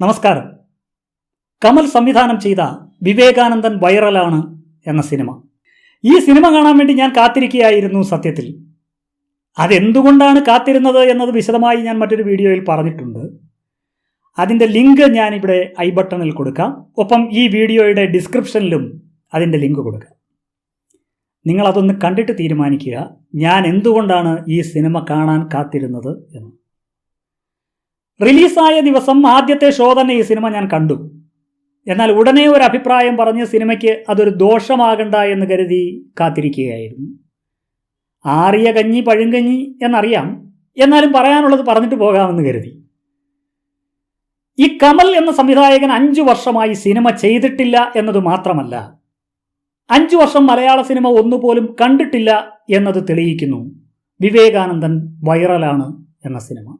നമസ്കാരം. കമൽ സംവിധാനം ചെയ്ത വിവേകാനന്ദൻ വൈറലാണ് എന്ന സിനിമ. ഈ സിനിമ കാണാൻ വേണ്ടി ഞാൻ കാത്തിരിക്കുകയായിരുന്നു സത്യത്തിൽ. അതെന്തുകൊണ്ടാണ് കാത്തിരുന്നത് എന്നത് വിശദമായി ഞാൻ മറ്റൊരു വീഡിയോയിൽ പറഞ്ഞിട്ടുണ്ട്. അതിന്റെ ലിങ്ക് ഞാനിവിടെ ഐ ബട്ടണിൽ കൊടുക്കാം. ഒപ്പം ഈ വീഡിയോയുടെ ഡിസ്ക്രിപ്ഷനിലും അതിന്റെ ലിങ്ക് കൊടുക്കാം. നിങ്ങളതൊന്ന് കണ്ടിട്ട് തീരുമാനിക്കുക. ഞാൻ എന്തുകൊണ്ടാണ് ഈ സിനിമ കാണാൻ കാത്തിരുന്നത് എന്ന്. റിലീസായ ദിവസം ആദ്യത്തെ ഷോ തന്നെ ഈ സിനിമ ഞാൻ കണ്ടു. എന്നാൽ ഉടനെ ഒരു അഭിപ്രായം പറഞ്ഞ് സിനിമയ്ക്ക് അതൊരു ദോഷമാകണ്ട എന്ന് കരുതി കാത്തിരിക്കുകയായിരുന്നു. ആറിയ കഞ്ഞി പഴുങ്കഞ്ഞി എന്നറിയാം. എന്നാലും പറയാനുള്ളത് പറഞ്ഞിട്ട് പോകാമെന്ന് കരുതി. ഈ കമൽ എന്ന സംവിധായകൻ അഞ്ചു വർഷമായി സിനിമ ചെയ്തിട്ടില്ല എന്നത് മാത്രമല്ല അഞ്ചു വർഷം മലയാള സിനിമ ഒന്നുപോലും കണ്ടിട്ടില്ല എന്നത് തെളിയിക്കുന്നു. വിവേകാനന്ദൻ വൈറലാണ് എന്ന സിനിമ.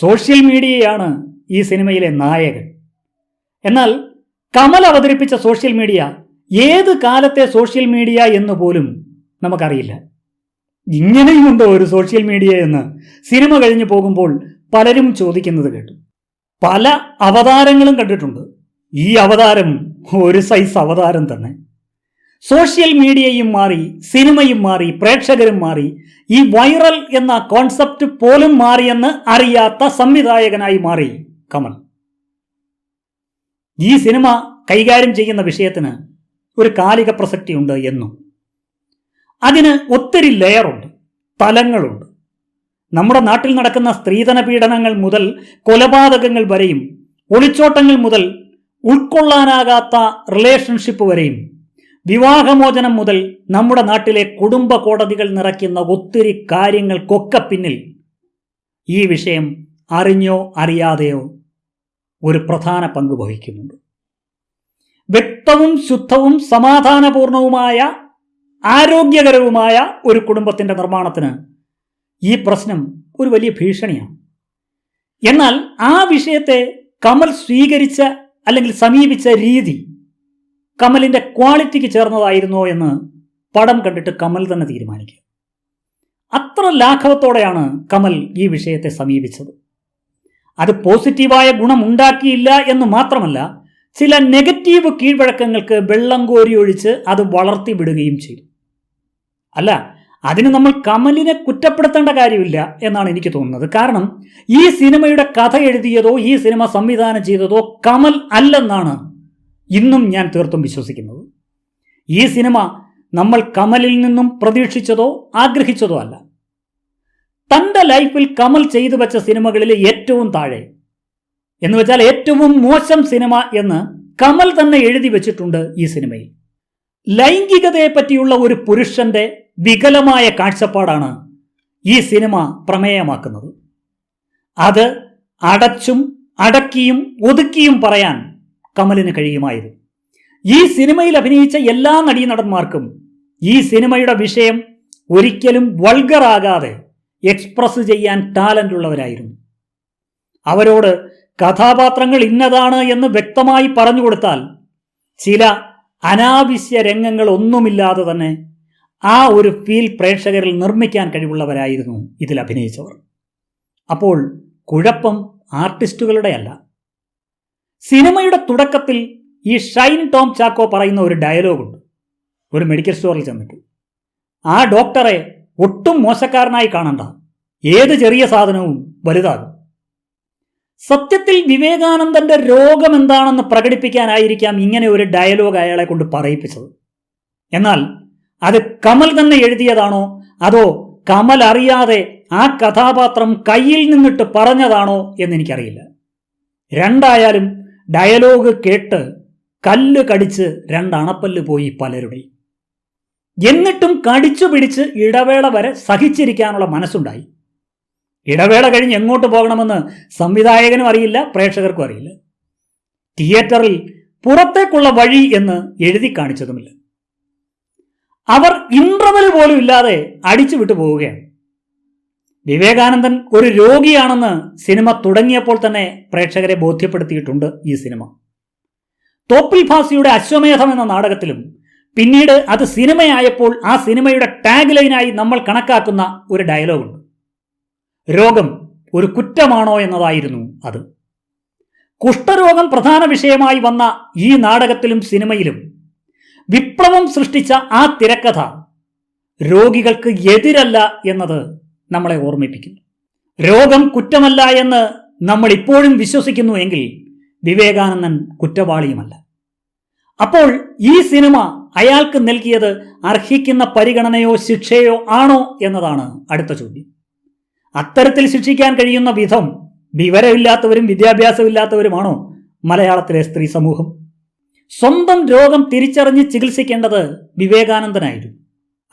സോഷ്യൽ മീഡിയയാണ് ഈ സിനിമയിലെ നായകൻ. എന്നാൽ കമൽ അവതരിപ്പിച്ച സോഷ്യൽ മീഡിയ ഏത് കാലത്തെ സോഷ്യൽ മീഡിയ എന്ന് പോലും നമുക്കറിയില്ല. ഇങ്ങനെയുമുണ്ടോ ഒരു സോഷ്യൽ മീഡിയ എന്ന് സിനിമ കഴിഞ്ഞു പോകുമ്പോൾ പലരും ചോദിക്കുന്നത് കേട്ടു. പല അവതാരങ്ങളും കണ്ടിട്ടുണ്ട്. ഈ അവതാരം ഒരു സൈസ് അവതാരം തന്നെ. സോഷ്യൽ മീഡിയയും മാറി സിനിമയും മാറി പ്രേക്ഷകരും മാറി. ഈ വൈറൽ എന്ന കോൺസെപ്റ്റ് പോലും മാറിയെന്ന് അറിയാത്ത സംവിധായകനായി മാറി കമൽ. ഈ സിനിമ കൈകാര്യം ചെയ്യുന്ന വിഷയത്തിന് ഒരു കാലിക പ്രസക്തിയുണ്ട് എന്നും. അതിന് ഒത്തിരി ലെയറുണ്ട് തലങ്ങളുണ്ട്. നമ്മുടെ നാട്ടിൽ നടക്കുന്ന സ്ത്രീധന പീഡനങ്ങൾ മുതൽ കൊലപാതകങ്ങൾ വരെയും ഒളിച്ചോട്ടങ്ങൾ മുതൽ ഉൾക്കൊള്ളാനാകാത്ത റിലേഷൻഷിപ്പ് വരെയും വിവാഹമോചനം മുതൽ നമ്മുടെ നാട്ടിലെ കുടുംബ കോടതികൾ നിറയ്ക്കുന്ന ഒത്തിരി കാര്യങ്ങൾക്കൊക്കെ പിന്നിൽ ഈ വിഷയം അറിഞ്ഞോ അറിയാതെയോ ഒരു പ്രധാന പങ്ക് വഹിക്കുന്നുണ്ട്. വ്യക്തവും ശുദ്ധവും സമാധാനപൂർണവുമായ ആരോഗ്യകരവുമായ ഒരു കുടുംബത്തിന്റെ നിർമ്മാണത്തിന് ഈ പ്രശ്നം ഒരു വലിയ ഭീഷണിയാണ്. എന്നാൽ ആ വിഷയത്തെ കമൽ സ്വീകരിച്ച അല്ലെങ്കിൽ സമീപിച്ച രീതി കമലിന്റെ ക്വാളിറ്റിക്ക് ചേർന്നതായിരുന്നോ എന്ന് പടം കണ്ടിട്ട് കമൽ തന്നെ തീരുമാനിക്കുക. അത്ര ലാഘവത്തോടെയാണ് കമൽ ഈ വിഷയത്തെ സമീപിച്ചത്. അത് പോസിറ്റീവായ ഗുണം ഉണ്ടാക്കിയില്ല എന്ന് മാത്രമല്ല ചില നെഗറ്റീവ് കീഴ്വഴക്കങ്ങൾക്ക് വെള്ളം കോരി ഒഴിച്ച് അത് വളർത്തി വിടുകയും ചെയ്തു. അല്ല അതിന് നമ്മൾ കമലിനെ കുറ്റപ്പെടുത്തേണ്ട കാര്യമില്ല എന്നാണ് എനിക്ക് തോന്നുന്നത്. കാരണം ഈ സിനിമയുടെ കഥ എഴുതിയതോ ഈ സിനിമ സംവിധാനം ചെയ്തതോ കമൽ അല്ലെന്നാണ് ഇന്നും ഞാൻ തീർത്തും വിശ്വസിക്കുന്നത്. ഈ സിനിമ നമ്മൾ കമലിൽ നിന്നും പ്രതീക്ഷിച്ചതോ ആഗ്രഹിച്ചതോ അല്ല. തന്റെ ലൈഫിൽ കമൽ ചെയ്തു വെച്ച സിനിമകളിൽ ഏറ്റവും താഴെ എന്ന് വെച്ചാൽ ഏറ്റവും മോശം സിനിമ എന്ന് കമൽ തന്നെ എഴുതി വെച്ചിട്ടുണ്ട് ഈ സിനിമയിൽ. ലൈംഗികതയെ പറ്റിയുള്ള ഒരു പുരുഷന്റെ വികലമായ കാഴ്ചപ്പാടാണ് ഈ സിനിമ പ്രമേയമാക്കുന്നത്. അത് അടച്ചും അടക്കിയും ഒതുക്കിയും പറയാൻ കമലിന് കഴിയുമായിരുന്നു ഈ സിനിമയിൽ അഭിനയിച്ച എല്ലാ നടീനടന്മാർക്കും ഈ സിനിമയുടെ വിഷയം ഒരിക്കലും വൾഗറാകാതെ എക്സ്പ്രസ് ചെയ്യാൻ ടാലന്റ് ഉള്ളവരായിരുന്നു. അവരോട് കഥാപാത്രങ്ങൾ ഇന്നതാണ് എന്ന് വ്യക്തമായി പറഞ്ഞു കൊടുത്താൽ ചില അനാവശ്യ രംഗങ്ങൾ ഒന്നുമില്ലാതെ തന്നെ ആ ഒരു ഫീൽ പ്രേക്ഷകരിൽ നിർമ്മിക്കാൻ കഴിവുള്ളവരായിരുന്നു ഇതിൽ അഭിനയിച്ചവർ. അപ്പോൾ കുഴപ്പം ആർട്ടിസ്റ്റുകളുടെ അല്ല സിനിമയുടെ തുടക്കത്തിൽ ഈ ഷൈൻ ടോം ചാക്കോ പറയുന്ന ഒരു ഡയലോഗുണ്ട്. ഒരു മെഡിക്കൽ സ്റ്റോറിൽ ചെന്നിട്ട്. ആ ഡോക്ടറെ ഒട്ടും മോശക്കാരനായി കാണണ്ട. ഏത് ചെറിയ സാധനവും വലുതാകും. സത്യത്തിൽ വിവേകാനന്ദന്റെ രോഗം എന്താണെന്ന് പ്രകടിപ്പിക്കാനായിരിക്കാം ഇങ്ങനെ ഒരു ഡയലോഗ് അയാളെ കൊണ്ട് പറയിപ്പിച്ചത്. എന്നാൽ അത് കമൽ തന്നെ എഴുതിയതാണോ? അതോ കമൽ അറിയാതെ ആ കഥാപാത്രം കയ്യിൽ നിന്നിട്ട് പറഞ്ഞതാണോ എന്നെനിക്കറിയില്ല രണ്ടായാലും ഡയലോഗ് കേട്ട് കല്ല് കടിച്ച് രണ്ടണപ്പല്ല് പോയി പലരുടെയും എന്നിട്ടും കടിച്ചു പിടിച്ച് ഇടവേള വരെ സഹിച്ചിരിക്കാനുള്ള മനസ്സുണ്ടായി. ഇടവേള കഴിഞ്ഞ് എങ്ങോട്ട് പോകണമെന്ന് സംവിധായകനും അറിയില്ല പ്രേക്ഷകർക്കും അറിയില്ല. തിയേറ്ററിൽ പുറത്തേക്കുള്ള വഴി എന്ന് എഴുതി കാണിച്ചതുമില്ല. അവർ ഇൻട്രവൽ പോലും ഇല്ലാതെ അടിച്ചു വിട്ടു പോവുകയാണ്. വിവേകാനന്ദൻ ഒരു രോഗിയാണെന്ന് സിനിമ തുടങ്ങിയപ്പോൾ തന്നെ പ്രേക്ഷകരെ ബോധ്യപ്പെടുത്തിയിട്ടുണ്ട് ഈ സിനിമ. തോപ്പിൽ ഭാസിയുടെ അശ്വമേധം എന്ന നാടകത്തിലും പിന്നീട് അത് സിനിമയായപ്പോൾ ആ സിനിമയുടെ ടാഗ് ലൈനായി നമ്മൾ കണക്കാക്കുന്ന ഒരു ഡയലോഗുണ്ട്. രോഗം ഒരു കുറ്റമാണോ എന്നതായിരുന്നു അത്. കുഷ്ഠരോഗം പ്രധാന വിഷയമായി വന്ന ഈ നാടകത്തിലും സിനിമയിലും വിപ്ലവം സൃഷ്ടിച്ച ആ തിരക്കഥ രോഗികൾക്ക് എതിരല്ല എന്നത് നമ്മളെ ഓർമ്മിപ്പിക്കുന്നു. രോഗം കുറ്റമല്ല എന്ന് നമ്മൾ ഇപ്പോഴും വിശ്വസിക്കുന്നു എങ്കിൽ വിവേകാനന്ദൻ കുറ്റവാളിയുമല്ല. അപ്പോൾ ഈ സിനിമ അയാൾക്ക് നൽകിയത് അർഹിക്കുന്ന പരിഗണനയോ ശിക്ഷയോ ആണോ എന്നതാണ് അടുത്ത ചോദ്യം. അത്തരത്തിൽ ശിക്ഷിക്കാൻ കഴിയുന്ന വിധം വിവരമില്ലാത്തവരും വിദ്യാഭ്യാസമില്ലാത്തവരുമാണോ മലയാളത്തിലെ സ്ത്രീ സമൂഹം? സ്വന്തം രോഗം തിരിച്ചറിഞ്ഞ് ചികിത്സിക്കേണ്ടത് വിവേകാനന്ദനായിരുന്നു.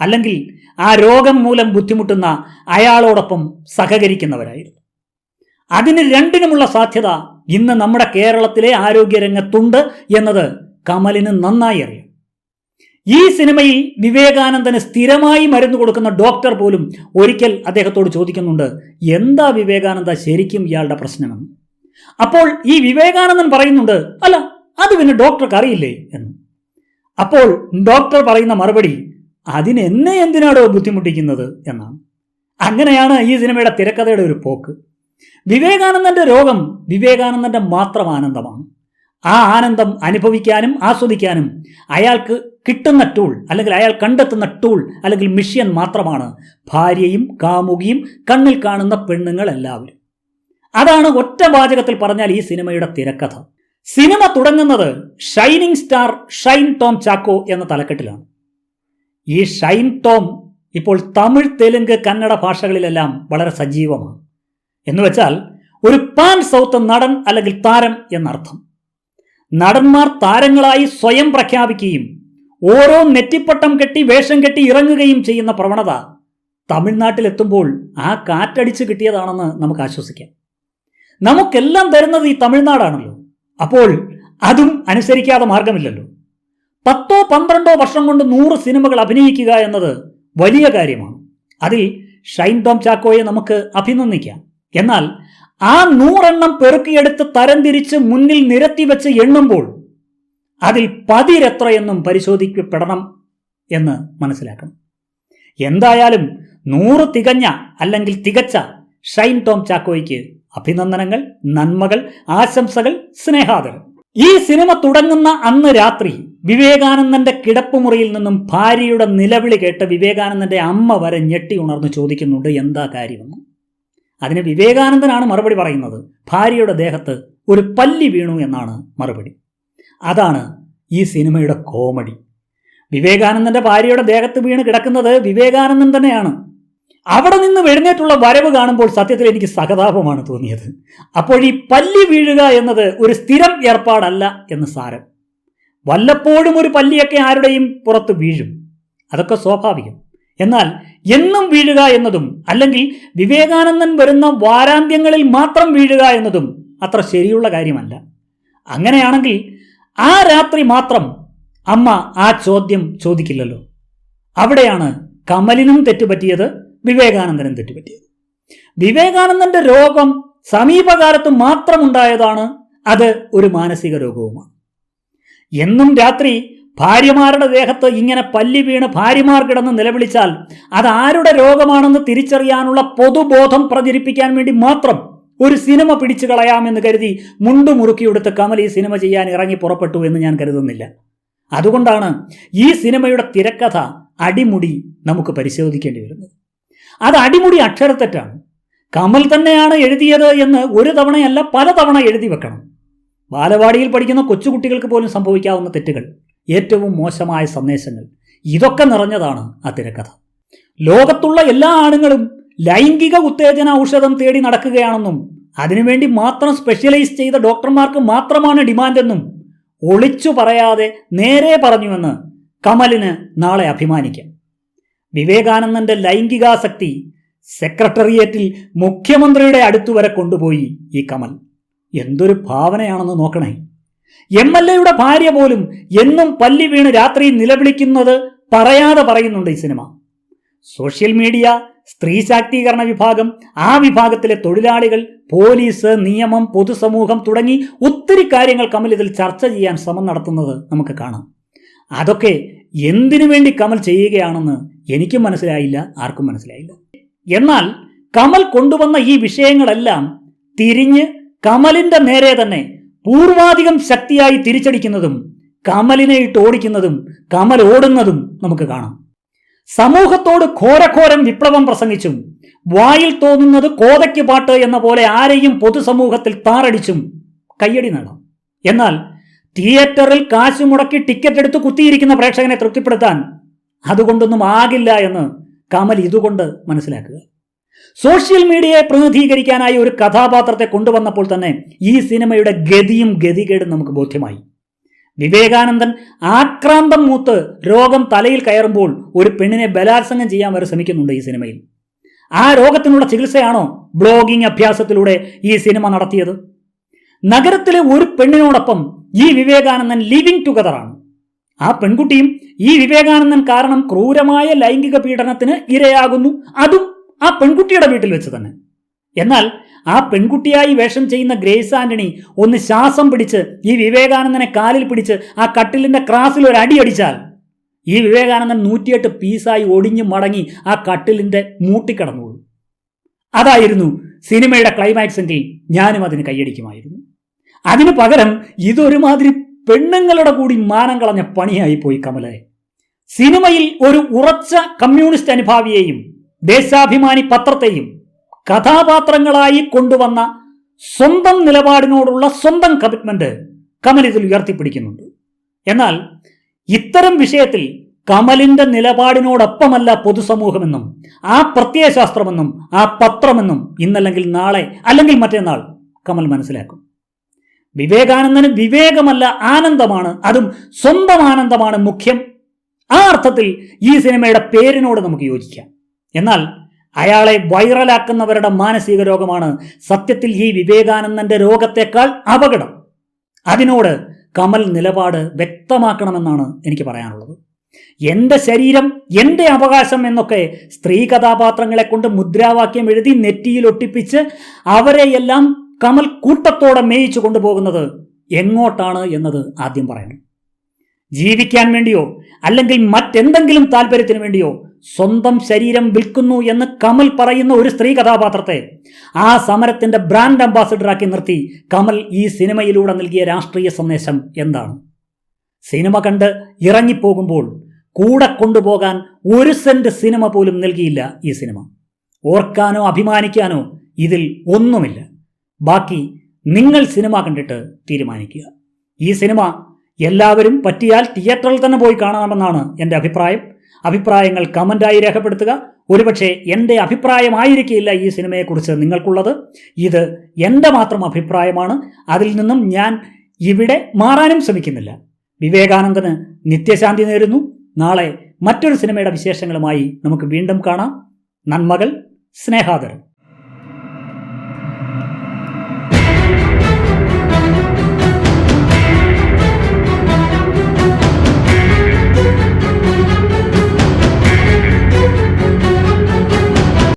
അല്ലെങ്കിൽ ആ രോഗം മൂലം ബുദ്ധിമുട്ടുന്ന അയാളോടൊപ്പം സഹകരിക്കുന്നവരായിരുന്നു. അതിന് രണ്ടിനുമുള്ള സാധ്യത ഇന്ന് നമ്മുടെ കേരളത്തിലെ ആരോഗ്യരംഗത്തുണ്ട് എന്നത് കമലിന് നന്നായി അറിയാം. ഈ സിനിമയിൽ വിവേകാനന്ദന് സ്ഥിരമായി മരുന്ന് കൊടുക്കുന്ന ഡോക്ടർ പോലും ഒരിക്കൽ അദ്ദേഹത്തോട് ചോദിക്കുന്നുണ്ട് എന്താ വിവേകാനന്ദ ശരിക്കും ഇയാളുടെ പ്രശ്നമെന്ന് അപ്പോൾ ഈ വിവേകാനന്ദൻ പറയുന്നുണ്ട് അല്ല അത് പിന്നെ ഡോക്ടർക്ക് അറിയില്ലേ? എന്ന്. അപ്പോൾ ഡോക്ടർ പറയുന്ന മറുപടി അതിന് എന്നെ എന്തിനാടോ ബുദ്ധിമുട്ടിക്കുന്നത് എന്നാണ്. അങ്ങനെയാണ് ഈ സിനിമയുടെ തിരക്കഥയുടെ ഒരു പോക്ക്. വിവേകാനന്ദന്റെ രോഗം വിവേകാനന്ദന്റെ മാത്രം ആനന്ദമാണ്. ആ ആനന്ദം അനുഭവിക്കാനും ആസ്വദിക്കാനും അയാൾക്ക് കിട്ടുന്ന ടൂൾ അല്ലെങ്കിൽ അയാൾ കണ്ടെത്തുന്ന ടൂൾ അല്ലെങ്കിൽ മിഷ്യൻ മാത്രമാണ് ഭാര്യയും കാമുകിയും കണ്ണിൽ കാണുന്ന പെണ്ണുങ്ങൾ എല്ലാവരും. അതാണ് ഒറ്റ വാചകത്തിൽ പറഞ്ഞാൽ ഈ സിനിമയുടെ തിരക്കഥ. സിനിമ തുടങ്ങുന്നത് ഷൈനിങ് സ്റ്റാർ ഷൈൻ ടോം ചാക്കോ എന്ന തലക്കെട്ടിലാണ്. ഈ ഷൈൻ ടോം ഇപ്പോൾ തമിഴ് തെലുങ്ക് കന്നഡ ഭാഷകളിലെല്ലാം വളരെ സജീവമാണ്. എന്ന് വെച്ചാൽ ഒരു പാൻ സൗത്ത് നടൻ അല്ലെങ്കിൽ താരം എന്നർത്ഥം. നടന്മാർ താരങ്ങളായി സ്വയം പ്രഖ്യാപിക്കുകയും ഓരോ നെറ്റിപ്പട്ടം കെട്ടി വേഷം കെട്ടി ഇറങ്ങുകയും ചെയ്യുന്ന പ്രവണത തമിഴ്നാട്ടിലെത്തുമ്പോൾ ആ കാറ്റടിച്ച് കിട്ടിയതാണെന്ന് നമുക്ക് ആശ്വസിക്കാം. നമുക്കെല്ലാം തരുന്നത് ഈ തമിഴ്നാടാണല്ലോ. അപ്പോൾ അതും അനുസരിക്കാതെ മാർഗമില്ലല്ലോ. പത്തോ പന്ത്രണ്ടോ വർഷം കൊണ്ട് നൂറ് സിനിമകൾ അഭിനയിക്കുക എന്നത് വലിയ കാര്യമാണ്. അതിൽ ഷൈൻ ടോം ചാക്കോയെ നമുക്ക് അഭിനന്ദിക്കാം. എന്നാൽ ആ നൂറെണ്ണം പെറുക്കിയെടുത്ത് തരംതിരിച്ച് മുന്നിൽ നിരത്തി വെച്ച് എണ്ണുമ്പോൾ അതിൽ പതിരെത്രയെന്നും പരിശോധിക്കപ്പെടണം എന്ന് മനസ്സിലാക്കണം. എന്തായാലും നൂറ് തികഞ്ഞ അല്ലെങ്കിൽ തികച്ച ഷൈൻ ടോം ചാക്കോയ്ക്ക് അഭിനന്ദനങ്ങൾ നന്മകൾ ആശംസകൾ സ്നേഹാദരം. ഈ സിനിമ തുടങ്ങുന്ന അന്ന് രാത്രി വിവേകാനന്ദന്റെ കിടപ്പുമുറിയിൽ നിന്നും ഭാര്യയുടെ നിലവിളി കേട്ട് വിവേകാനന്ദന്റെ അമ്മ വരെ ഞെട്ടി ഉണർന്നു ചോദിക്കുന്നുണ്ട് എന്താ കാര്യമെന്ന് അതിന് വിവേകാനന്ദനാണ് മറുപടി പറയുന്നത് ഭാര്യയുടെ ദേഹത്ത് ഒരു പല്ലി വീണു എന്നാണ് മറുപടി. അതാണ് ഈ സിനിമയുടെ കോമഡി. വിവേകാനന്ദന്റെ ഭാര്യയുടെ ദേഹത്ത് വീണ് കിടക്കുന്നത് വിവേകാനന്ദൻ തന്നെയാണ്. അവിടെ നിന്ന് എഴുന്നേറ്റുള്ള വരവ് കാണുമ്പോൾ സത്യത്തിൽ എനിക്ക് സഹതാപമാണ് തോന്നിയത്. അപ്പോൾ ഈ പല്ലി വീഴുക എന്നത് ഒരു സ്ഥിരം ഏർപ്പാടല്ല എന്ന് സാരം. വല്ലപ്പോഴും ഒരു പല്ലിയൊക്കെ ആരുടെയും പുറത്ത് വീഴും. അതൊക്കെ സ്വാഭാവികം. എന്നാൽ എന്നും വീഴുക എന്നതും അല്ലെങ്കിൽ വിവേകാനന്ദൻ വരുന്ന വാരാന്ത്യങ്ങളിൽ മാത്രം വീഴുക എന്നതും അത്ര ശരിയുള്ള കാര്യമല്ല. അങ്ങനെയാണെങ്കിൽ ആ രാത്രി മാത്രം അമ്മ ആ ചോദ്യം ചോദിക്കില്ലല്ലോ. അവിടെയാണ് കമലിനും തെറ്റുപറ്റിയത് വിവേകാനന്ദനും തെറ്റുപറ്റിയത്. വിവേകാനന്ദന്റെ രോഗം സമീപകാലത്ത് മാത്രമുണ്ടായതാണ് അത് ഒരു മാനസിക രോഗവുമാണ്. എന്നും രാത്രി ഭാര്യമാരുടെ ദേഹത്ത് ഇങ്ങനെ പല്ലി വീണ് ഭാര്യമാർ കിടന്ന് നിലവിളിച്ചാൽ അത് ആരുടെ രോഗമാണെന്ന് തിരിച്ചറിയാനുള്ള പൊതുബോധം പ്രചരിപ്പിക്കാൻ വേണ്ടി മാത്രം ഒരു സിനിമ പിടിച്ചു കളയാമെന്ന് കരുതി മുണ്ടു മുറുക്കിയെടുത്ത് കമൽ ഈ സിനിമ ചെയ്യാൻ ഇറങ്ങി പുറപ്പെട്ടു എന്ന് ഞാൻ കരുതുന്നില്ല. അതുകൊണ്ടാണ് ഈ സിനിമയുടെ തിരക്കഥ അടിമുടി നമുക്ക് പരിശോധിക്കേണ്ടി വരുന്നത്. അത് അടിമുടി അക്ഷരത്തെറ്റാണ്. കമൽ തന്നെയാണ് എഴുതിയത് എന്ന് ഒരു തവണയല്ല പല തവണ എഴുതി വെക്കണം. ബാലവാടിയിൽ പഠിക്കുന്ന കൊച്ചുകുട്ടികൾക്ക് പോലും സംഭവിക്കാവുന്ന തെറ്റുകൾ ഏറ്റവും മോശമായ സന്ദേശങ്ങൾ. ഇതൊക്കെ നിറഞ്ഞതാണ് ആ തിരക്കഥ. ലോകത്തുള്ള എല്ലാ ആണുങ്ങളും ലൈംഗിക ഉത്തേജന ഔഷധം തേടി നടക്കുകയാണെന്നും അതിനുവേണ്ടി മാത്രം സ്പെഷ്യലൈസ് ചെയ്ത ഡോക്ടർമാർക്ക് മാത്രമാണ് ഡിമാൻഡെന്നും ഒളിച്ചു പറയാതെ നേരെ പറഞ്ഞുവെന്ന് കമലിന് നാളെ അഭിമാനിക്കാം. വിവേകാനന്ദന്റെ ലൈംഗികാസക്തി സെക്രട്ടേറിയറ്റിൽ മുഖ്യമന്ത്രിയുടെ അടുത്തുവരെ കൊണ്ടുപോയി ഈ കമൽ. എന്തൊരു ഭാവനയാണെന്ന് നോക്കണേ. എം എൽ എയുടെ ഭാര്യ പോലും എന്നും പല്ലി വീണ് രാത്രി നിലവിളിക്കുന്നത് പറയാതെ പറയുന്നുണ്ട് ഈ സിനിമ. സോഷ്യൽ മീഡിയ സ്ത്രീ ശാക്തീകരണ വിഭാഗം ആ വിഭാഗത്തിലെ തൊഴിലാളികൾ പോലീസ് നിയമം പൊതുസമൂഹം തുടങ്ങി ഒത്തിരി കാര്യങ്ങൾ കമൽ ഇതിൽ ചർച്ച ചെയ്യാൻ ശ്രമം നടത്തുന്നത് നമുക്ക് കാണാം. അതൊക്കെ എന്തിനു വേണ്ടി കമൽ ചെയ്യുകയാണെന്ന് എനിക്കും മനസ്സിലായില്ല ആർക്കും മനസ്സിലായില്ല. എന്നാൽ കമൽ കൊണ്ടുവന്ന ഈ വിഷയങ്ങളെല്ലാം തിരിഞ്ഞ് കമലിന്റെ നേരെ തന്നെ പൂർവാധികം ശക്തിയായി തിരിച്ചടിക്കുന്നതും കമലിനെ ഇട്ട് ഓടിക്കുന്നതും കമൽ ഓടുന്നതും നമുക്ക് കാണാം. സമൂഹത്തോട് ഘോരഘോരം വിപ്ലവം പ്രസംഗിച്ചും വായിൽ തോന്നുന്നത് കോതയ്ക്ക് പാട്ട് എന്ന പോലെ ആരെയും പൊതുസമൂഹത്തിൽ താറടിച്ചും കയ്യടി നേടാം. എന്നാൽ തിയേറ്ററിൽ കാശ് മുടക്കി ടിക്കറ്റ് എടുത്ത് കുത്തിയിരിക്കുന്ന പ്രേക്ഷകനെ തൃപ്തിപ്പെടുത്താൻ അതുകൊണ്ടൊന്നും ആകില്ല എന്ന് കമൽ ഇതുകൊണ്ട് മനസ്സിലാക്കുക. സോഷ്യൽ മീഡിയയെ പ്രതിനിധീകരിക്കാനായി ഒരു കഥാപാത്രത്തെ കൊണ്ടുവന്നപ്പോൾ തന്നെ ഈ സിനിമയുടെ ഗതിയും ഗതികേടും നമുക്ക് ബോധ്യമായി. വിവേകാനന്ദൻ ആക്രാന്തം മൂത്ത് രോഗം തലയിൽ കയറുമ്പോൾ ഒരു പെണ്ണിനെ ബലാത്സംഗം ചെയ്യാൻ വരെ ശ്രമിക്കുന്നുണ്ട് ഈ സിനിമയിൽ. ആ രോഗത്തിനുള്ള ചികിത്സയാണോ ബ്ലോഗിംഗ് അഭ്യാസത്തിലൂടെ ഈ സിനിമ നടത്തിയത്? നഗരത്തിലെ ഒരു പെണ്ണിനോടൊപ്പം ഈ വിവേകാനന്ദൻ ലിവിങ് ടുഗദറാണ് ആ പെൺകുട്ടിയും ഈ വിവേകാനന്ദൻ കാരണം ക്രൂരമായ ലൈംഗിക പീഡനത്തിന് ഇരയാകുന്നു. അതും ആ പെൺകുട്ടിയുടെ വീട്ടിൽ വെച്ച് തന്നെ. എന്നാൽ ആ പെൺകുട്ടിയായി വേഷം ചെയ്യുന്ന ഗ്രേസ് ആന്റണി ഒന്ന് ശ്വാസം പിടിച്ച് ഈ വിവേകാനന്ദനെ കാലിൽ പിടിച്ച് ആ കട്ടിലിന്റെ ക്രാസിൽ ഒരു അടി അടിച്ചാൽ ഈ വിവേകാനന്ദൻ നൂറ്റിയെട്ട് പീസായി ഒടിഞ്ഞു മടങ്ങി ആ കട്ടിലിന്റെ മൂട്ടിക്കടന്നുള്ളൂ അതായിരുന്നു സിനിമയുടെ ക്ലൈമാക്സ് എങ്കിൽ ഞാനും അതിന് കൈയടിക്കുമായിരുന്നു. അതിനു പകരം ഇതൊരുമാതിരി പെണ്ണുങ്ങളുടെ കൂടി മാനം കളഞ്ഞ പണിയായി പോയി കമലെ. സിനിമയിൽ ഒരു ഉറച്ച കമ്മ്യൂണിസ്റ്റ് അനുഭാവിയെയും ദേശാഭിമാനി പത്രത്തെയും കഥാപാത്രങ്ങളായി കൊണ്ടുവന്ന സ്വന്തം നിലപാടിനോടുള്ള സ്വന്തം കമ്മിറ്റ്മെന്റ് കമൽ ഇതിൽ ഉയർത്തിപ്പിടിക്കുന്നുണ്ട്. എന്നാൽ ഇത്തരം വിഷയത്തിൽ കമലിന്റെ നിലപാടിനോടൊപ്പമല്ല പൊതുസമൂഹമെന്നും ആ പ്രത്യയശാസ്ത്രമെന്നും ആ പത്രമെന്നും ഇന്നല്ലെങ്കിൽ നാളെ അല്ലെങ്കിൽ മറ്റേനാൾ കമൽ മനസ്സിലാക്കും. വിവേകാനന്ദന് വിവേകമല്ല ആനന്ദമാണ് അതും സ്വന്തം ആനന്ദമാണ് മുഖ്യം. ആ അർത്ഥത്തിൽ ഈ സിനിമയുടെ പേരിനോട് നമുക്ക് യോജിക്കാം. എന്നാൽ അയാളെ വൈറലാക്കുന്നവരുടെ മാനസിക രോഗമാണ് സത്യത്തിൽ ഈ വിവേകാനന്ദന്റെ രോഗത്തെക്കാൾ അപകടം. അതിനോട് കമൽ നിലപാട് വ്യക്തമാക്കണമെന്നാണ് എനിക്ക് പറയാനുള്ളത്. എന്റെ ശരീരം എന്റെ അവകാശം എന്നൊക്കെ സ്ത്രീ കഥാപാത്രങ്ങളെ കൊണ്ട് മുദ്രാവാക്യം എഴുതി നെറ്റിയിൽ ഒട്ടിപ്പിച്ച് അവരെയെല്ലാം കമൽ കൂട്ടത്തോടെ മേയിച്ചു കൊണ്ടുപോകുന്നത് എങ്ങോട്ടാണ് എന്നത് ആദ്യം പറയണം. ജീവിക്കാൻ വേണ്ടിയോ അല്ലെങ്കിൽ മറ്റെന്തെങ്കിലും താല്പര്യത്തിന് വേണ്ടിയോ സ്വന്തം ശരീരം വിൽക്കുന്നു എന്ന് കമൽ പറയുന്ന ഒരു സ്ത്രീ കഥാപാത്രത്തെ ആ സമരത്തിന്റെ ബ്രാൻഡ് അംബാസിഡറാക്കി നിർത്തി കമൽ ഈ സിനിമയിലൂടെ നൽകിയ രാഷ്ട്രീയ സന്ദേശം എന്താണ്? സിനിമ കണ്ട് ഇറങ്ങിപ്പോകുമ്പോൾ കൂടെ കൊണ്ടുപോകാൻ ഒരു സെന്റ് സിനിമ പോലും നൽകിയില്ല ഈ സിനിമ. ഓർക്കാനോ അഭിമാനിക്കാനോ ഇതിൽ ഒന്നുമില്ല. ബാക്കി നിങ്ങൾ സിനിമ കണ്ടിട്ട് തീരുമാനിക്കുക. ഈ സിനിമ എല്ലാവരും പറ്റിയാൽ തിയേറ്ററിൽ തന്നെ പോയി കാണണമെന്നാണ് എന്റെ അഭിപ്രായം. അഭിപ്രായങ്ങൾ കമന്റായി രേഖപ്പെടുത്തുക. ഒരുപക്ഷെ എന്റെ അഭിപ്രായമായിരിക്കില്ല ഈ സിനിമയെക്കുറിച്ച് നിങ്ങൾക്കുള്ളത്. ഇത് എന്റെ മാത്രം അഭിപ്രായമാണ്. അതിൽ നിന്നും ഞാൻ ഇവിടെ മാറാനും ശ്രമിക്കുന്നില്ല. വിവേകാനന്ദന് നിത്യശാന്തി നേരുന്നു. നാളെ മറ്റൊരു സിനിമയുടെ വിശേഷങ്ങളുമായി നമുക്ക് വീണ്ടും കാണാം. നന്മകൾ സ്നേഹാദരം.